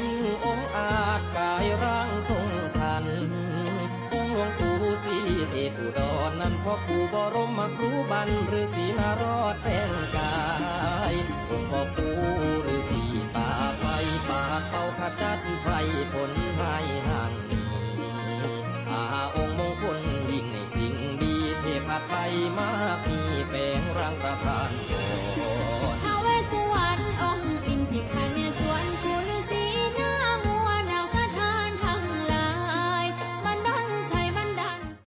ยิ่งองอาจกายร่างทรงทัน องหลวงปู่สีเอกอุดอนนั้นพ่อปู่บรมครูบันหรือสีนารอดแป็นกายองค์พ่อปู่หรือสีป่าไฟป่าเป่าขจัดไฟผลไห้หันอาองค์มงคลยิ่งในสิ่งดีเทพไทยมากมีแปลงร่างประทาน